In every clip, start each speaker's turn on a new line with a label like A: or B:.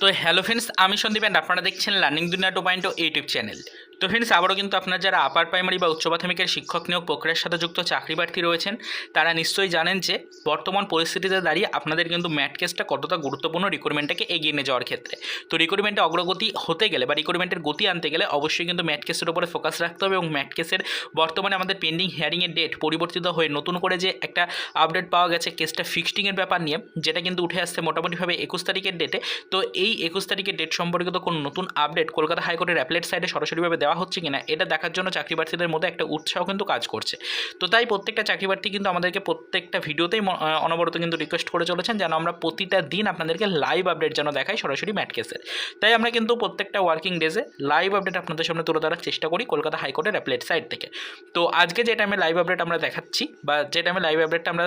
A: তো hello friends আমি Sandeep and আপনারা দেখছেন learning Duniya two point YouTube channel তো ফ্রেন্ডস আবারও কিন্তু আপনার যারা আপার প্রাইমারি বা উচ্চ মাধ্যমিকের শিক্ষক নিয়োগ প্রক্রিয়ার সাথে যুক্ত চাকরি প্রার্থী রয়েছেন, তারা নিশ্চয়ই জানেন যে বর্তমান পরিস্থিতিতে দাঁড়িয়ে আপনাদের কিন্তু ম্যাট কেসটা কতটা গুরুত্বপূর্ণ রিক্রুটমেন্টটাকে এগিয়ে নিয়ে যাওয়ার ক্ষেত্রে। তো রিক্রুটমেন্টে অগ্রগতি হতে গেলে বা রিক্রুটমেন্টের গতি আনতে গেলে অবশ্যই কিন্তু ম্যাট কেসের উপরে ফোকাস রাখতে হবে এবং ম্যাট কেসের বর্তমানে আমাদের পেন্ডিং হিয়ারিংয়ের ডেট পরিবর্তিত হয়ে নতুন করে যে একটা আপডেট পাওয়া গেছে কেসটা ফিক্সটিংয়ের ব্যাপার নিয়ে, যেটা কিন্তু উঠে আসছে মোটামুটিভাবে একুশ তারিখের ডেটে তো এই একুশ তারিখের ডেট সম্পর্কিত কোনো নতুন আপডেট কলকাতা হাইকোর্টের অ্যাপলেট সাইডে সরাসরিভাবে দেওয়া হচ্ছে কিনা, এটা দেখার জন্য চাকরি প্রার্থীদের মধ্যে একটা উৎসাহ কিন্তু কাজ করছে। তো তাই প্রত্যেকটা চাকরি প্রার্থী কিন্তু আমাদেরকে প্রত্যেকটা ভিডিওতেই অনবরত কিন্তু রিকোয়েস্ট করে চলেছেন যেন আমরা প্রতিটা দিন আপনাদেরকে লাইভ আপডেট যেন দেখাই সরাসরি ম্যাট কেসের তাই আমরা কিন্তু প্রত্যেকটা ওয়ার্কিং ডেজে লাইভ আপডেট আপনাদের সামনে তুলে ধরার চেষ্টা করি কলকাতা হাইকোর্টের অ্যাপলেট সাইড থেকে। তো আজকে যে টাইমে লাইভ আপডেট আমরা দেখাচ্ছি বা যে টাইমে লাইভ আপডেটটা আমরা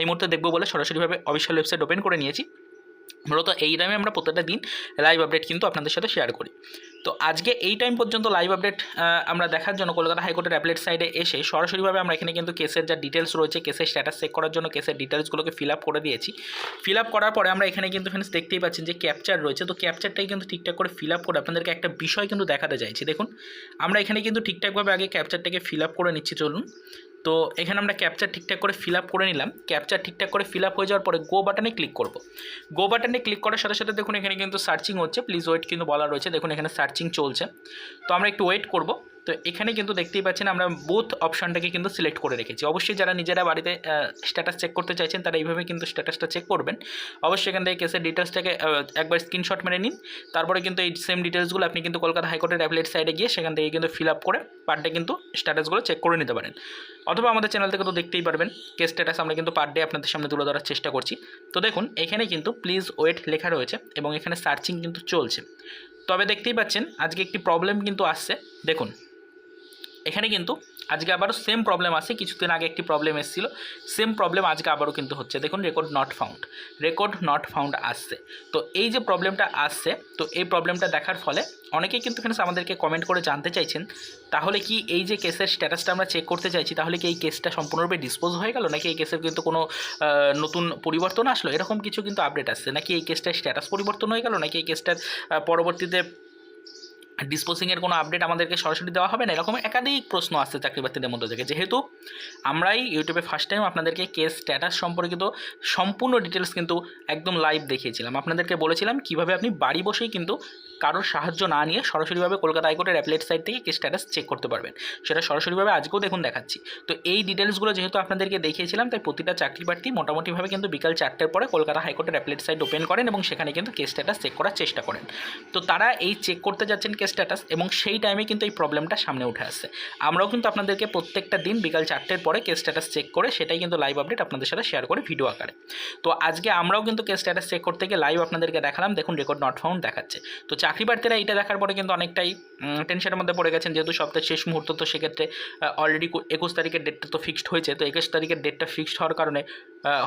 A: এই মুহূর্তে দেখব বলে সরাসরিভাবে অফিসিয়াল ওয়েবসাইট ওপেন করে নিয়েছি। মূলত এই টাইমে আমরা প্রত্যেকটা দিন লাইভ আপডেট কিন্তু আপনাদের সাথে শেয়ার করি। তো আজকে এই টাইম পর্যন্ত লাইভ আপডেট আমরা দেখার জন্য কলকাতা হাইকোর্টের অ্যাপলেট সাইডে এসে সরাসরিভাবে আমরা এখানে কিন্তু কেসের যা ডিটেলস রয়েছে কেসের স্ট্যাটাস চেক করার জন্য কেসের ডিটেলসগুলোকে ফিল আপ করে দিয়েছি। ফিল আপ করার পরে আমরা এখানে কিন্তু ফ্রেন্ডস দেখতেই পাচ্ছেন যে ক্যাপচার রয়েছে। তো ক্যাপচারটাই কিন্তু ঠিকঠাক করে ফিল আপ করে আপনাদেরকে একটা বিষয় কিন্তু দেখাতে চাইছি। দেখুন, আমরা এখানে কিন্তু ঠিকঠাকভাবে আগে ক্যাপচারটাকে ফিল আপ করে নিচ্ছি, চলুন। তো এখানে আমরা ক্যাপচার ঠিকঠাক করে ফিল আপ করে নিলাম। ক্যাপচার ঠিকঠাক করে ফিল আপ হয়ে যাওয়ার পরে গো বাটনে ক্লিক করব। গো বাটনে ক্লিক করার সাথে সাথে দেখুন এখানে কিন্তু সার্চিং হচ্ছে। প্লিজ ওয়েট কিন্তু বলা রয়েছে। দেখুন এখানে সার্চিং চলছে। তো আমরা একটু ওয়েট করব। তো এখানে কিন্তু দেখতেই পাচ্ছেন আমরা বোথ অপশানটাকে কিন্তু সিলেক্ট করে রেখেছি। অবশ্যই যারা নিজেরা বাড়িতে স্ট্যাটাস চেক করতে চাইছেন, তারা এইভাবে কিন্তু স্ট্যাটাসটা চেক করবেন। অবশ্যই এখান থেকে কেসের ডিটেলসটাকে একবার স্ক্রিনশট মেরে নিন। তারপরে কিন্তু এই সেম ডিটেলসগুলো আপনি কিন্তু কলকাতা হাইকোর্টের অ্যাপলেট সাইডে গিয়ে সেখান থেকে কিন্তু ফিল আপ করে পার ডে কিন্তু স্ট্যাটাসগুলো চেক করে নিতে পারেন। অথবা আমাদের চ্যানেল থেকে তো দেখতেই পারবেন কেস স্ট্যাটাস আমরা কিন্তু পার ডে আপনাদের সামনে তুলে ধরার চেষ্টা করছি। তো দেখুন, এখানে কিন্তু প্লিজ ওয়েট লেখা রয়েছে এবং এখানে সার্চিং কিন্তু চলছে। তবে দেখতেই পাচ্ছেন আজকে একটি প্রবলেম কিন্তু আসছে। দেখুন। এখানে কিন্তু আজকে আবারও সেম প্রবলেম আসে, কিছুদিন আগে একটি প্রবলেম এসেছিল। সেম প্রবলেম আজকে আবারও কিন্তু হচ্ছে। দেখুন record not found record not found আসছে। তো এই যে প্রবলেমটা আসছে, তো এই প্রবলেমটা দেখার ফলে অনেকেই কিন্তু এখানে আমাদেরকে কমেন্ট করে জানতে চাইছেন, তাহলে কি এই যে কেসের স্ট্যাটাসটা আমরা চেক করতে চাইছি, তাহলে কি এই কেসটা সম্পূর্ণরূপে ডিসপোজ হয়ে গেল? নাকি এই কেসের কিন্তু কোনো নতুন পরিবর্তন আসলো? এরকম কিছু কিন্তু আপডেট আসছে। নাকি এই কেসটার স্ট্যাটাস পরিবর্তন হয়ে গেল? নাকি এই কেসটার পরবর্তীতে ডিসপোজিংয়ের কোনো আপডেট আমাদেরকে সরাসরি দেওয়া হবে না? এরকম একাধিক প্রশ্ন আসছে চাকরি প্রার্থীদের মধ্যে থেকে। যেহেতু আমরাই ইউটিউবে ফার্স্ট টাইম আপনাদেরকে কেস স্ট্যাটাস সম্পর্কিত সম্পূর্ণ ডিটেলস কিন্তু একদম লাইভ দেখিয়েছিলাম। আপনাদেরকে বলেছিলাম কীভাবে আপনি বাড়ি বসেই কিন্তু কারোর সাহায্য না নিয়ে সরাসরিভাবে কলকাতা হাইকোর্টের অ্যাপলেট সাইট থেকে কেস স্ট্যাটাস চেক করতে পারবেন। সেটা সরাসরিভাবে আজকেও দেখুন দেখাচ্ছি। তো এই ডিটেলসগুলো যেহেতু আপনাদেরকে দেখিয়েছিলাম, তাই প্রতিটা চাকরি প্রার্থী মোটামুটিভাবে কিন্তু বিকাল চারটের পরে কলকাতা হাইকোর্টের অ্যাপলেট সাইট ওপেন করেন এবং সেখানে কিন্তু কেস স্ট্যাটাস চেক করার চেষ্টা করেন। তো তারা এই চেক করতে যাচ্ছেন কেস স্ট্যাটাস এবং সেই টাইমে কিন্তু এই প্রবলেমটা সামনে উঠে আসছে। আমরাও কিন্তু আপনাদেরকে প্রত্যেকটা দিন বিকাল চারটের পরে কেস স্ট্যাটাস চেক করে সেটাই কিন্তু লাইভ আপডেট আপনাদের সাথে শেয়ার করে ভিডিও আকারে। তো আজকে আমরাও কিন্তু কেস স্ট্যাটাস চেক করতে গিয়ে লাইভ আপনাদেরকে দেখালাম, দেখুন রেকর্ড নট ফাউন্ড দেখাচ্ছে। তো চাকরি প্রার্থীরা এটা দেখার পরে কিন্তু অনেকটাই টেনশনের মধ্যে পড়ে গেছেন, যেহেতু সপ্তাহের শেষ মুহূর্ত, তো সেক্ষেত্রে অলরেডি একুশ তারিখের ডেটটা তো ফিক্সড হয়েছে, তো একুশ তারিখের ডেটটা ফিক্সড হওয়ার কারণে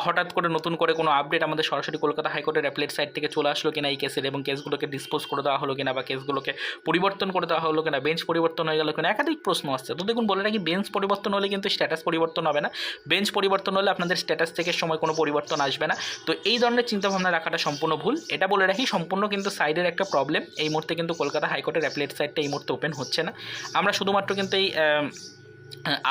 A: হঠাৎ করে নতুন করে কোনো আপডেট আমাদের সরাসরি কলকাতা হাইকোর্টের অ্যাপলেট সাইট থেকে চলে আসলো কিনা এই কেসের এবং কেসগুলোকে ডিসপোজ করে দেওয়া হলো কিনা বা কেসগুলোকে পরিবর্তন করে দেওয়া হলো কিনা বেঞ্চ পরিবর্তন হয়ে গেলো কিনা, একাধিক প্রশ্ন আসছে। তো দেখুন, বলে রাখি বেঞ্চ পরিবর্তন হলে কিন্তু স্ট্যাটাস পরিবর্তন হবে না। বেঞ্চ পরিবর্তন হলে আপনাদের স্ট্যাটাস থেকে সময় কোনো পরিবর্তন আসবে না। তো এই ধরনের চিন্তাভাবনা রাখাটা সম্পূর্ণ ভুল। এটা বলে রাখি, সম্পূর্ণ কিন্তু সাইডের একটা প্রবলেম এই মুহূর্তে কিন্তু কলকাতা হাইকোর্টের অ্যাপলেট সাইডটা এই মুহূর্তে ওপেন হচ্ছে না। আমরা শুধুমাত্র কিন্তু এই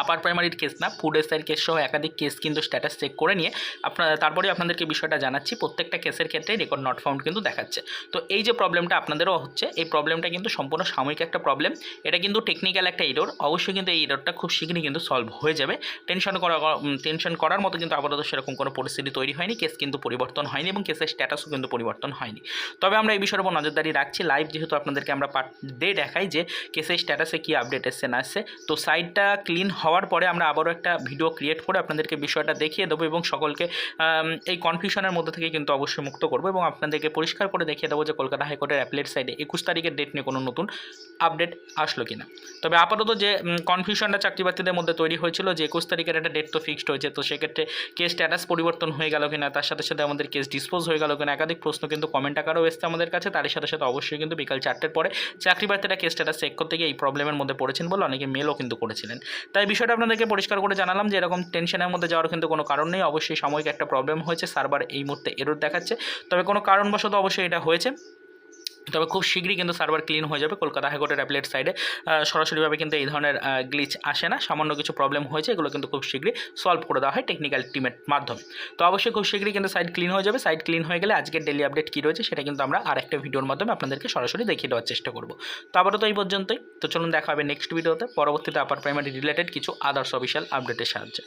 A: আপার প্রাইমারির কেস না ফুড এসআইয়ের কেস সহ একাধিক কেস কিন্তু স্ট্যাটাস চেক করে নিয়ে আপনার তারপরে আপনাদেরকে বিষয়টা জানাচ্ছি, প্রত্যেকটা কেসের ক্ষেত্রে রেকর্ড নট ফাউন্ড কিন্তু দেখাচ্ছে। তো এই যে প্রবলেমটা আপনাদেরও হচ্ছে, এই প্রবলেমটা কিন্তু সম্পূর্ণ সাময়িক একটা প্রবলেম এটা কিন্তু টেকনিক্যাল একটা এরর অবশ্যই কিন্তু এই এররটা খুব শীঘ্রই কিন্তু সলভ হয়ে যাবে। টেনশন করা টেনশন করার মতো কিন্তু আপাতত সেরকম কোনো পরিস্থিতি তৈরি হয়নি কেস কিন্তু পরিবর্তন হয়নি এবং কেসের স্ট্যাটাসও কিন্তু পরিবর্তন হয়নি। তবে আমরা এই বিষয়ের উপর নজরদারি রাখছি লাইভ যেহেতু আপনাদেরকে আমরা পার ডে দেখাই যে কেসের স্ট্যাটাসে কী আপডেট এসছে না আসছে তো সাইটটা ক্লিন হওয়ার পরে আমরা আবারও একটা ভিডিও ক্রিয়েট করে আপনাদেরকে বিষয়টা দেখিয়ে দেবো এবং সকলকে এই কনফিউশনের মধ্যে থেকে কিন্তু অবশ্যই মুক্ত করব এবং আপনাদেরকে পরিষ্কার করে দেখিয়ে দেবো যে কলকাতা হাইকোর্টের অ্যাপলেট সাইডে একুশ তারিখের ডেট নিয়ে কোনো নতুন আপডেট আসলো কিনা। তবে আপাতত যে কনফিউশনটা চাকরি মধ্যে তৈরি হয়েছিল যে একুশ তারিখের একটা ডেট তো ফিক্সড হয়েছে, তো সেক্ষেত্রে কেস স্ট্যাটাস পরিবর্তন হয়ে গেল কিনা, তার সাথে সাথে আমাদের কেস ডিসপোজ হয়ে গেল কিনা, একাধিক প্রশ্ন কিন্তু কমেন্ট আকারেও এসছে আমাদের কাছে, তারই সাথে সাথে অবশ্যই কিন্তু বিকাল চারটের পরে চাকরি প্রার্থীরা কেস স্ট্যাটাস চেক করতে গিয়ে এই প্রবলেমের মধ্যে পড়েছেন বলে অনেকে মেলও কিন্তু করেছিলেন। তাই বিষয়টা আপনাদেরকে পরিষ্কার করে জানালাম যে এরকম টেনশনের মধ্যে যাওয়ার কিন্তু কোনো কারণ নেই। অবশ্যই সাময়িক একটা প্রবলেম হয়েছে সার্ভার এই মুহূর্তে এরর দেখাচ্ছে। তবে কোনো কারণবশত অবশ্যই এটা হয়েছে। তবে খুব শীঘ্রই কিন্তু সার্ভার ক্লিন হয়ে যাবে কলকাতা হাইকোর্টের অ্যাপলেট সাইডে। সরাসরিভাবে কিন্তু এই ধরনের গ্লিচ আসে না। সামান্য কিছু প্রবলেম হয়েছে, এগুলো কিন্তু খুব শীঘ্রই সলভ করে দেওয়া হয় টেকনিক্যাল টিমের মাধ্যমে। তো অবশ্যই খুব শীঘ্রই কিন্তু সাইট ক্লিন হয়ে যাবে। সাইট ক্লিন হয়ে গেলে আজকের ডেলি আপডেট কী রয়েছে সেটা কিন্তু আমরা আর একটা ভিডিওর মাধ্যমে আপনাদেরকে সরাসরি দেখিয়ে দেওয়ার চেষ্টা করব। তো আবারও তো এই পর্যন্তই। তো চলুন দেখা হবে নেক্সট ভিডিওতে। পরবর্তীতে আপার প্রাইমারি রিলেটেড কিছু আদার্স অফিসিয়াল আপডেটের সাহায্যে।